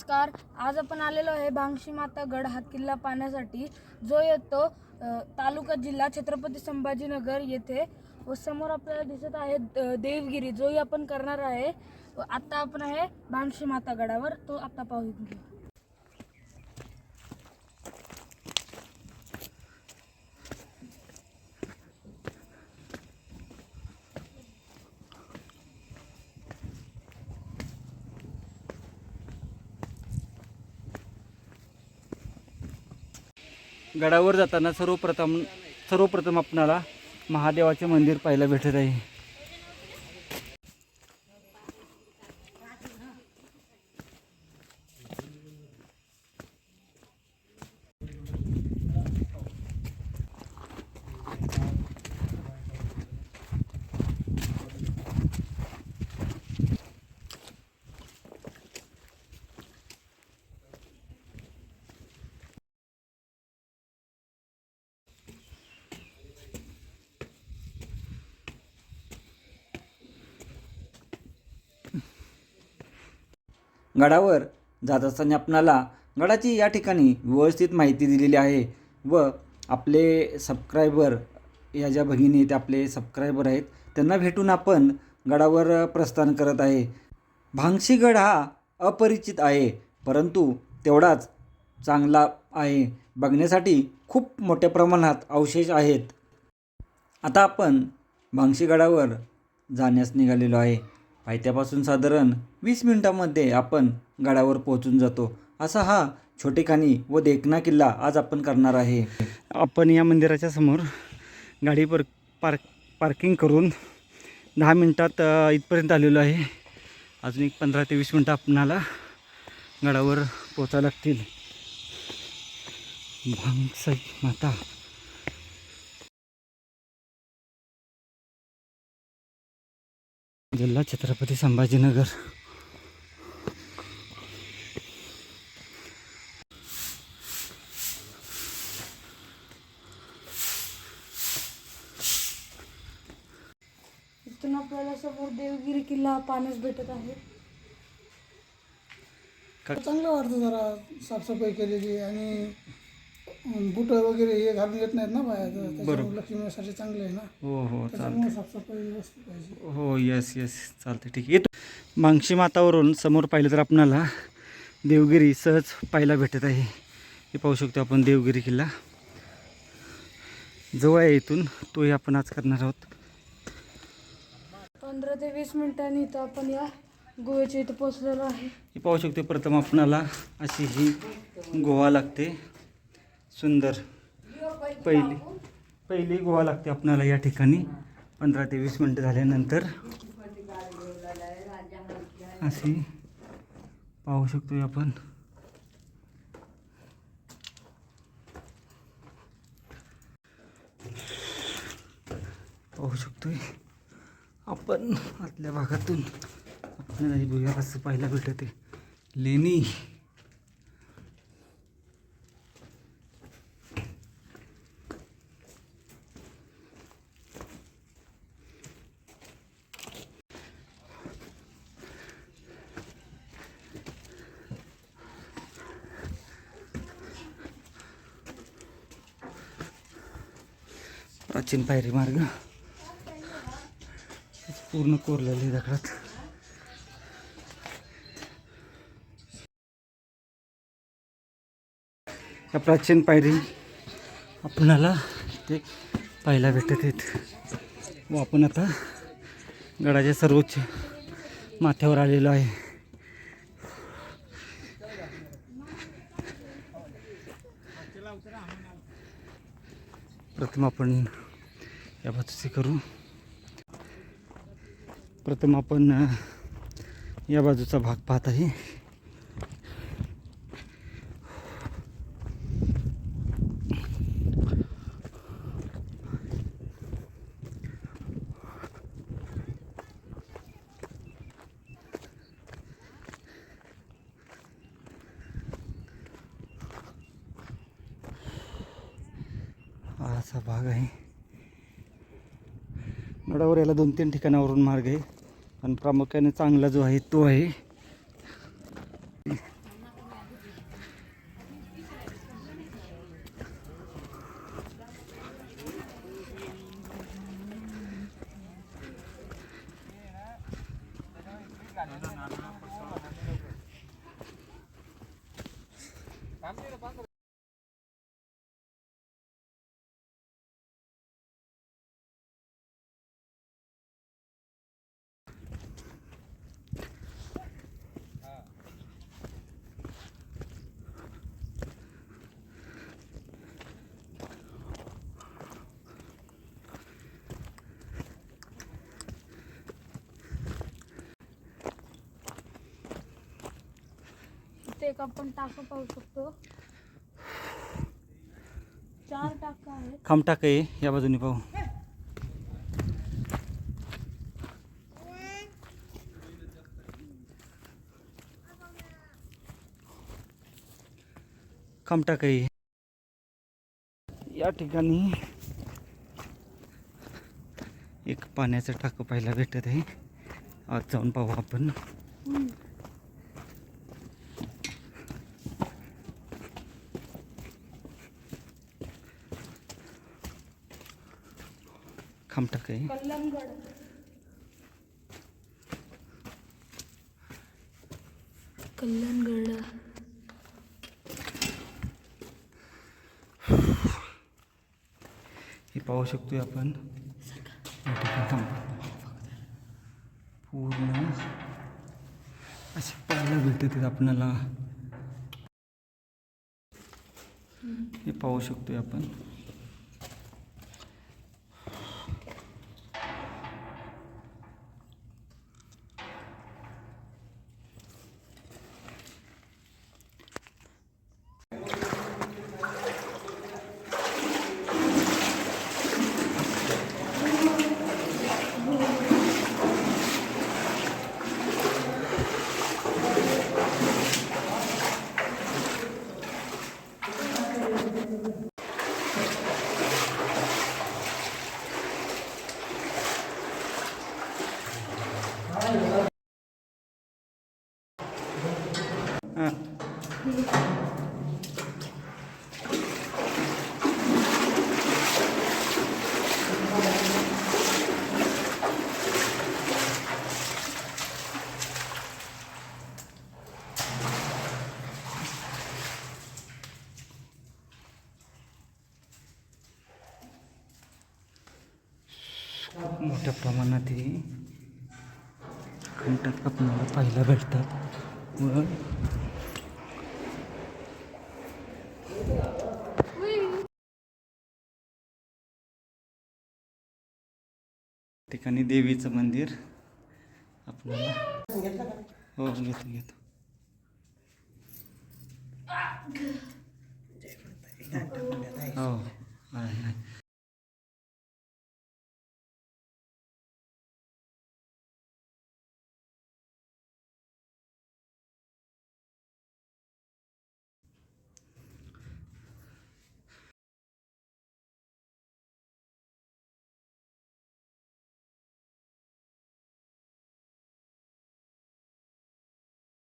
नमस्कार. आज आपण आलेलो आहे भांगशी माता गड हा किल्ला पाहण्यासाठी. जो येतो तालुका जिल्हा छत्रपती संभाजीनगर येथे. व समोर आपल्याला दिसत आहे द- देवगिरी. जोही आपण करणार आहे. व आत्ता आपण आहे भांगशी माता गडावर. तो आत्ता पाहू गडावर जाताना सर्वप्रथम सर्वप्रथम आपणाला महादेवाचे मंदिर पाहायला भेटत आहे. गडावर जात असताना आपणाला गडाची या ठिकाणी व्यवस्थित माहिती दिलेली आहे व आपले सबस्क्रायबर या ज्या भगिनी ते आपले सबस्क्रायबर आहेत त्यांना भेटून आपण गडावर प्रस्थान करत आहे. भांगशीगड हा अपरिचित आहे परंतु तेवढाच चांगला आहे. बघण्यासाठी खूप मोठ्या प्रमाणात अवशेष आहेत. आता आपण भांगशीगडावर जाण्यास निघालेलो आहे. पायथ्यापासून साधारण वीस मिनिटांमध्ये आपण गडावर पोहोचून जातो. असा हा छोटेखानी व देखना किल्ला आज आपण करणार आहे. आपण या मंदिराच्या समोर गाडी पर पार्क पार्किंग करून दहा मिनटात इथपर्यंत आलेलो आहे. अजून एक पंधरा ते वीस मिनटं आपणाला गडावर पोचायला लागतील. भांगसाई माता. जिल्हा छत्रपती संभाजीनगर. इथून आपल्याला समोर देवगिरी किल्ला पाहण्यास भेटत आहे. चांगलं वाटतं जरा साफसफाई केलेली आणि बुट वगैरे हे घालून येत नाहीत ना बाहेर त्याच्यामुळे लक्ष्मीसाठी चांगले आहे ना. हो हो चालतं त्याच्यामुळे साफसफाई व्यवस्थित पाहिजे. हो यस यस चालते ठीक आहे. येतो. मांगशी मातावरून समोर पाहिलं तर आपणाला देवगिरी सहज पाहायला भेटत आहे. हे पाहू शकतो आपण देवगिरी किल्ला. जवळ आहे इथून तोही आपण आज करणार आहोत. पंधरा ते वीस मिनिटांनी इथं आपण या गोव्याच्या इथं पोहोचलेलो आहे. हे पाहू शकतो प्रथम आपणाला अशी ही गोवा लागते. सुंदर पहिली पहिली गोवा लागते आपणाला या ठिकाणी. पंधरा ते वीस मिनटं झाल्यानंतर अशी पाहू शकतो आपण. पाहू शकतोय आपण आतल्या भागातून. आपल्याला हे बघूया कसं पाहायला भेटते लेणी. प्राचीन पायरी मार्ग. पूर्ण कोरलेले दगडात. या प्राचीन पायरी आपणाला ते पाहायला भेटत आहेत. व आपण आता गडाच्या सर्वोच्च माथ्यावर आलेलो आहे. प्रथम आपण या बाजूचे करू. प्रथम आपण या बाजूचा भाग पाहत आहे हा असा भाग आहे गडावर दोन तीन ठिकाणावरून मार्ग आहे. पण प्रामुख्याने चांगला जो आहे तो आहे. एक आपण टाका पाहू शकतो. चार टाका आहेत. खांब टाक आहे या बाजूने पाहू. खांब टाक आहे. या ठिकाणी एक पाण्याचं टाकं पाहायला भेटत आहे. आज जाऊन पाहू आपण. खांब टाक आहे कल्याणगड. हे पाहू शकतोय आपण. पूर्ण. असे पाहायला भेटत आपणाला. हे पाहू शकतोय आपण हां खूप मोठ्या प्रमाणात हे खंडात आपणाला पाहायला भेटतात. व ठिकाणी देवीचं मंदिर आपल्याला हो घेतो घेतो. हो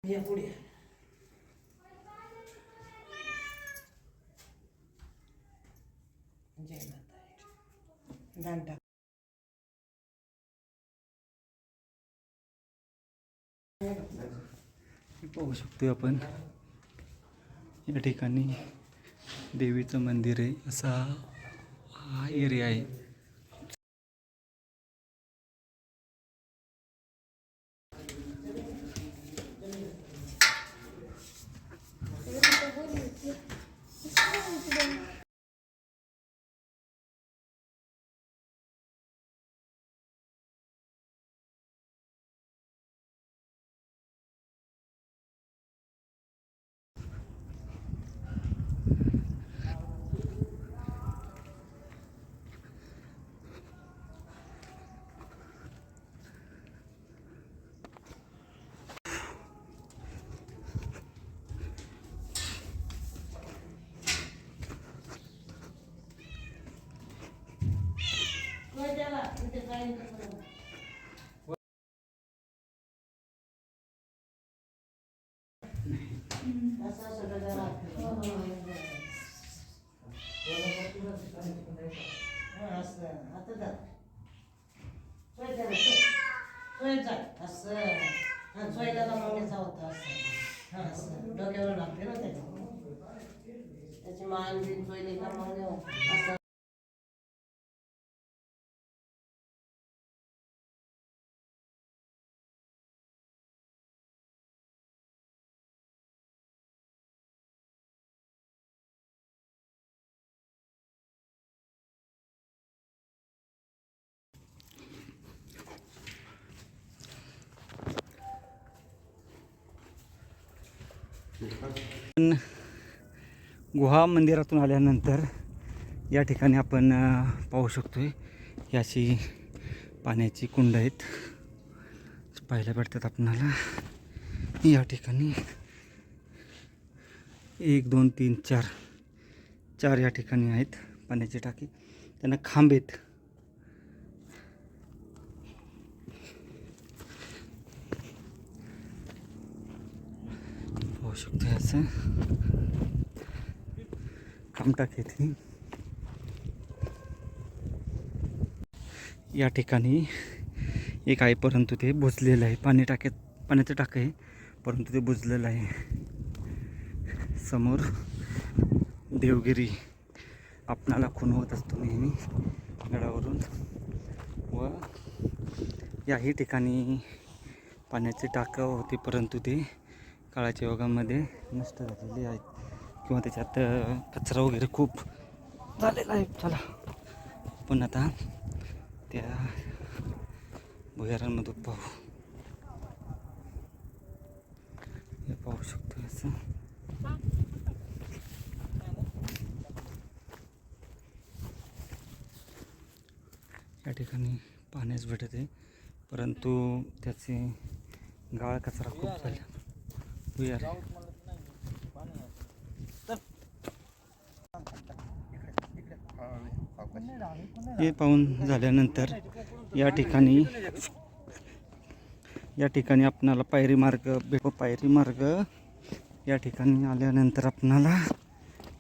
पुढे आहे. पाहू शकतो आपण या ठिकाणी देवीचं मंदिर आहे. असा हा एरिया आहे. डोक्यावर लागते ना त्याच्या त्याची मान बिन सोयली का मग असं. पण गुहा मंदिरातून आल्यानंतर या ठिकाणी आपण पाहू शकतो ही अशी पाण्याची कुंड आहेत. पाहायला भेटतात आपणाला. या ठिकाणी एक दोन तीन चार चार या ठिकाणी आहेत पाण्याची टाकी. त्यांना खांब आहेत पाहू शकतो असं खांब टाकी या ठिकाणी एक आहे परंतु ते बुजलेलं आहे. पाणी टाक्यात पाण्याचं टाकं आहे. परंतु ते बुजलेलं आहे. समोर देवगिरी आपणाला खून होत असतो नेहमी गडावरून. व याही ठिकाणी पाण्याचे टाकं होते परंतु ते काळाच्या योगामध्ये नष्ट झालेले आहेत. किंवा त्याच्यात कचरा वगैरे खूप झालेला आहे. चला. पण आता त्या भुयारांमधून पाहू. हे पाहू शकतो असं. या ठिकाणी पाण्यास भेटत आहे. परंतु त्याचे गाळ कचरा खूप झाला. भुयार हे पाहून झाल्यानंतर या ठिकाणी या ठिकाणी आपणाला पायरी मार्ग भेट हो, पायरी मार्ग या ठिकाणी आल्यानंतर आपणाला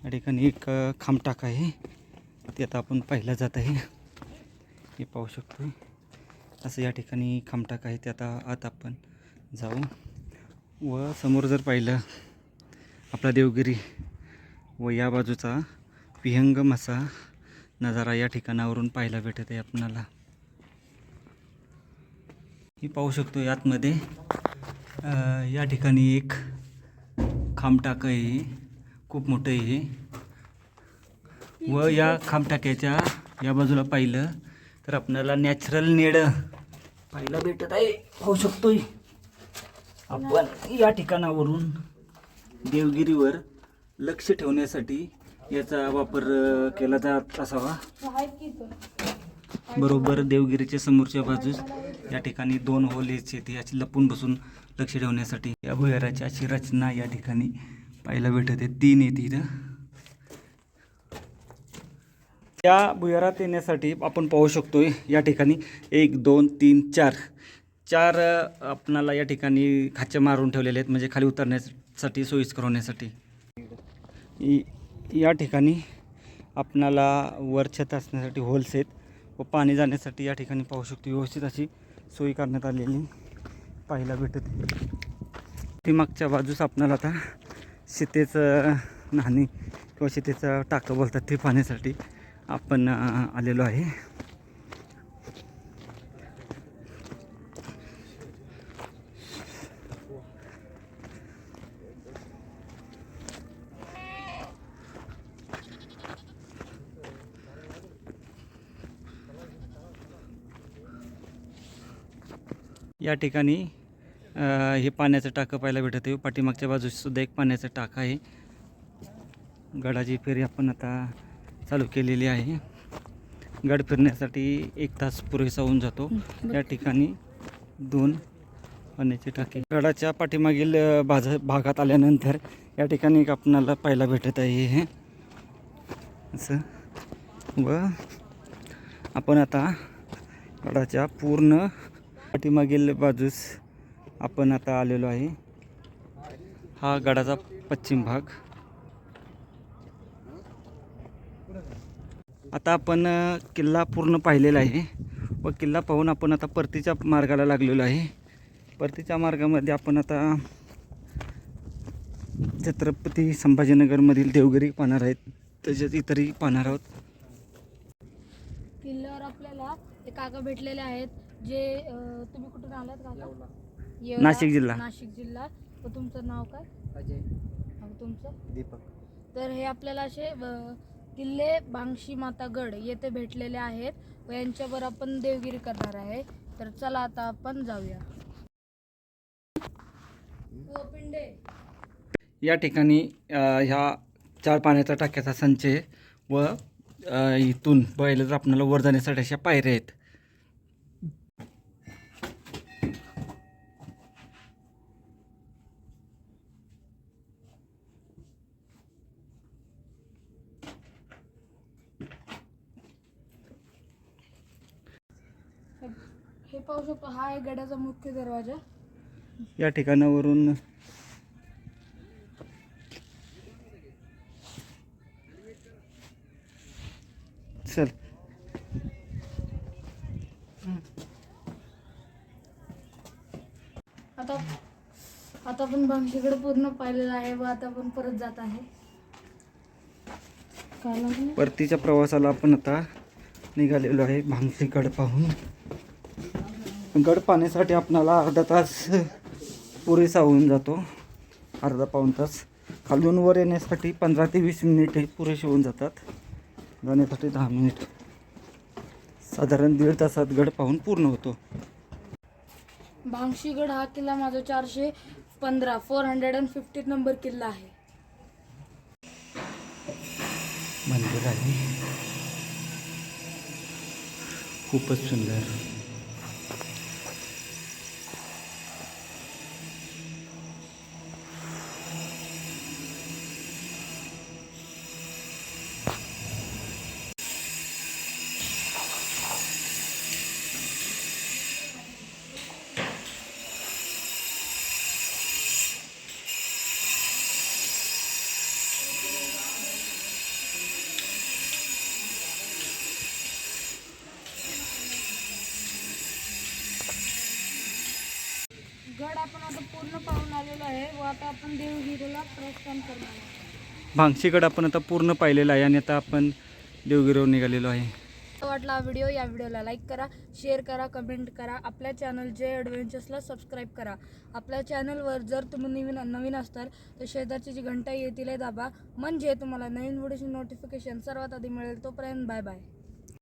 या ठिकाणी एक खांबटाक आहे. ते आता आपण पाहिलं जात आहे. हे पाहू शकतो. असं या ठिकाणी खांबटाक आहे. ते आता आत आपण जाऊ. व समोर जर पाहिलं आपला देवगिरी व या बाजूचा विहंगम असा नजारा या ठिकाणावरून पाहायला भेटत आहे आपणाला. मी पाहू शकतो यातमध्ये या ठिकाणी एक खांबटाक आहे खूप मोठं आहे. व या खांबटाक्याच्या या बाजूला पाहिलं तर आपल्याला नॅचरल नेडं पाहायला भेटत आहे. पाहू शकतोय. आपण या ठिकाणावरून देवगिरीवर लक्ष ठेवण्यासाठी याचा वापर केला जात असावा. बरोबर देवगिरीच्या समोरच्या बाजूस या ठिकाणी दोन होल येते याची लपून बसून लक्ष ठेवण्यासाठी या भुयाराची अशी रचना या ठिकाणी पाहायला भेटत आहे. तीन येते इथं. या भुयारात येण्यासाठी आपण पाहू शकतो या ठिकाणी एक दोन तीन चार चार आपणाला या ठिकाणी खाच्या मारून ठेवलेले आहेत म्हणजे खाली उतरण्यासाठी सोयीस्कर होण्यासाठी. या ठिकाणी आपणाला वर छत असण्यासाठी होल्स आहेत व पाणी जाण्यासाठी या ठिकाणी पाहू शकतो. व्यवस्थित अशी सोयी करण्यात आलेली पाहायला भेटत. ती मागच्या बाजूस आपणाला आता शेतेचं नाणी किंवा शेतीचं टाकं बोलतात ते पाहण्यासाठी आपण आलेलो आहे. या ठिकाणी हे पाण्याचं टाकं पाहायला भेटत आहे. पाठीमागच्या बाजूस सुद्धा एक पाण्याचं टाकं आहे. गडाची फेरी आपण आता चालू केलेली आहे. गड फिरण्यासाठी एक तास पुरेसा होऊन जातो. या ठिकाणी दोन पाण्याची टाकी गडाच्या पाठीमागील बाज भागात आल्यानंतर या ठिकाणी एक आपणाला पाहायला भेटत आहे हे. असं. व आपण आता गडाच्या पूर्ण पाठीमागील बाजूस आपण आता आलेलो आहे. हा गडाचा पश्चिम भाग. आता आपण किल्ला पूर्ण पाहिलेला आहे व किल्ला पाहून आपण आता परतीच्या मार्गाला लागलेलो आहे. परतीच्या मार्गामध्ये आपण आता छत्रपती संभाजीनगरमधील देवगिरी पाहणार आहेत. तसेच इतरही पाहणार आहोत. किल्ल्यावर आपल्याला ते काका भेटलेले आहेत. जे अं, तुम्ही कुठून आलात येवला, नाशिक जिल्हा. नाशिक जिल्हा. व तुमचं नाव काय? अजय. आणि तुमचं? दीपक. तर हे आपल्याला असे अं, किल्ले बांगशी माता गड येथे भेटलेले आहेत व यांच्यावर आपण देवगिरी करणार आहे. तर चला आता आपण जाऊया. ओ पिंडे. या ठिकाणी अ, ह्या चार पाण्याच्या टाक्याचा संच आहे व अ, इथून पाहिलं तर आपल्याला वर जाण्यासाठी अशा पायऱ्या आहेत हे- हे पाहू शकतो हा आहे गडाचा मुख्य दरवाजा. या ठिकाणावरून चल. आता आता आपण भांगशीकडे पूर्ण पाहिलेलं आहे व आता आपण परत जात आहे. परतीच्या प्रवासाला आपण आता निघालेलो आहे भांगशी गड पाहून. गड पाहण्यासाठी आपणाला अर्धा तास पुरेसा होऊन जातो. अर्धा पाऊण तास. खालून वर येण्यासाठी पंधरा ते वीस मिनिटे पुरेसे होऊन जातात. जाण्यासाठी दहा मिनिट. साधारण दीड तासात गड पाहून पूर्ण होतो. भांगशीगड हा किल्ला माझा चारशे पंधरा four hundred and fifty number किल्ला आहे. मंदिर आहे. खूपच सुंदर. आपण आता पूर्ण पाहून आलेलो आहे व आता आपण देवगिरीला प्रस्थान करणार आहे भांगशीगड आपण आता पूर्ण पाहिलेला आहे आणि आता आपण देवगिरीवर निघालेलो आहे. वाटला हा व्हिडिओ? या व्हिडिओला लाईक करा शेअर करा कमेंट करा. आपल्या चॅनल जे ॲडव्हेंचर्सला सबस्क्राईब करा. आपल्या चॅनलवर जर तुम्ही नवीन नवीन असताल तर शेजारची जी घंटा येतील आहे दाबा. म्हणजे तुम्हाला नवीन व्हिडिओची नोटिफिकेशन सर्वात आधी मिळेल. तोपर्यंत बाय बाय